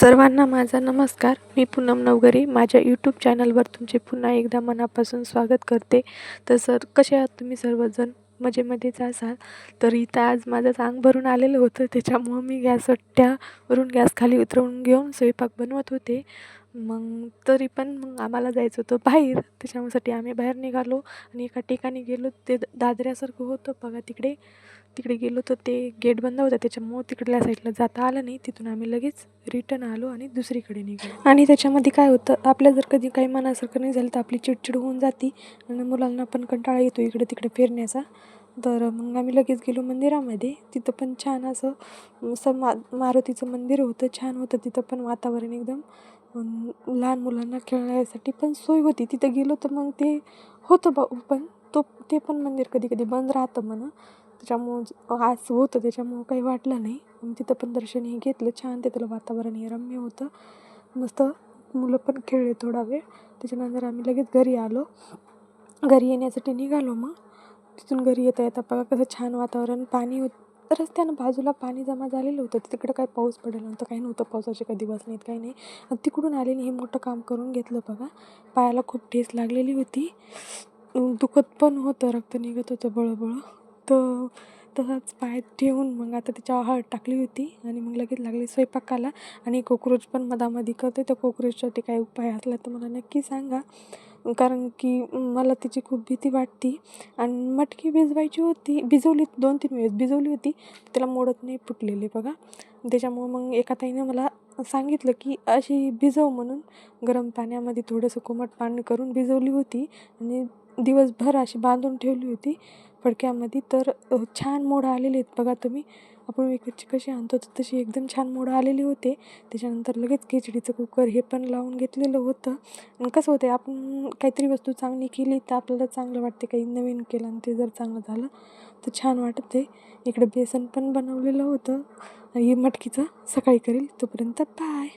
सर्वांना माझा नमस्कार. मी पूनम नवगरे. माझ्या यूट्यूब चॅनलवर तुमचे पुन्हा एकदा मनापासून स्वागत करते. तर सर कसे आहात तुम्ही सर्वजण? मजेमध्येच असाल? तर इथं आज माझं अंग भरून आलेलं होतं. त्याच्यामुळं मी गॅस वट्ट्यावरून गॅस खाली उतरवून घेऊन स्वयंपाक बनवत होते. मग तरी पण मग आम्हाला जायचं होतं बाहेर. त्याच्यासाठी आम्ही बाहेर निघालो आणि एका ठिकाणी गेलो. ते द- दादऱ्यासारखं होतं. बघा तिकडे तिकडे गेलो तर ते गेट बंद होतं. त्याच्यामुळं तिकडल्या साईडला जाता आलं नाही. तिथून आम्ही लगेच रिटर्न आलो आणि दुसरीकडे निघालो. आणि त्याच्यामध्ये काय होतं? आपल्या जर कधी काही मनासारखं नाही झालं तर आपली चिडचिड होऊन जाती आणि मुलांना पण कंटाळा येतो इकडे तिकडे फिरण्याचा. तर मग आम्ही लगेच गेलो मंदिरामध्ये. तिथं पण छान असं असं मा मारुतीचं मंदिर होतं. छान होतं. तिथं पण वातावरण एकदम लहान मुलांना खेळण्यासाठी पण सोय होती. तिथं गेलो तर मग ते होतं बा पण तो ते पण मंदिर कधी कधी बंद राहतं म्हणा. त्याच्यामुळं आज होतं त्याच्यामुळं काही वाटलं नाही. मग तिथं पण दर्शन हे घेतलं छान तिथलं वातावरण हे रम्य होतं. मस्त मुलं पण खेळले थोडा वेळ. त्याच्यानंतर आम्ही लगेच घरी आलो. घरी येण्यासाठी निघालो मग. तिथून घरी येता येता बघा कसं छान वातावरण पाणी होत रस्त्यानं बाजूला पाणी जमा झालेलं होतं. तिकडं काय पाऊस पडेल नव्हतं काही नव्हतं पावसाचे कधी दिवस नाहीत काही नाही. आणि तिकडून आलेली हे मोठं काम करून घेतलं बघा. पायाला खूप ठेस लागलेली होती. दुखत पण होतं रक्त निघत होतं बळबळ. तर तसंच पाय ठेवून मग आता त्याच्यावर हळद टाकली होती आणि मग लगेच लागली स्वयंपाकाला. आणि कोक्रोच पण मधामधी करते तर कोक्रोचसाठी काही उपाय असला तर मला नक्की सांगा. कारण की मला त्याची खूप भीती वाटते. आणि मटकी भिजवायची होती भिजवली दोन तीन वेळेस भिजवली होती. त्याला मोडत नाही फुटलेले बघा. त्याच्यामुळं मग एका ताईने मला सांगितलं की अशी भिजव म्हणून गरम पाण्यामध्ये थोडंसं कोमट पाणी करून भिजवली होती. आणि दिवसभर अशी बांधून ठेवली होती फडक्यामध्ये. तर छान मोड आलेले आहेत बघा तुम्ही. आपण विकतची कशी आणतो तर तशी एकदम छान मोडं आलेली होते. त्याच्यानंतर लगेच खिचडीचं कुकर हे पण लावून घेतलेलं होतं. आणि कसं होतं आपण काहीतरी वस्तू चांगली केली तर आपल्याला चांगलं वाटते. काही नवीन केलं आणि ते जर चांगलं झालं तर छान वाटते. इकडे बेसन पण बनवलेलं होतं. हे मटकीचं सकाळी करेल तोपर्यंत बाय.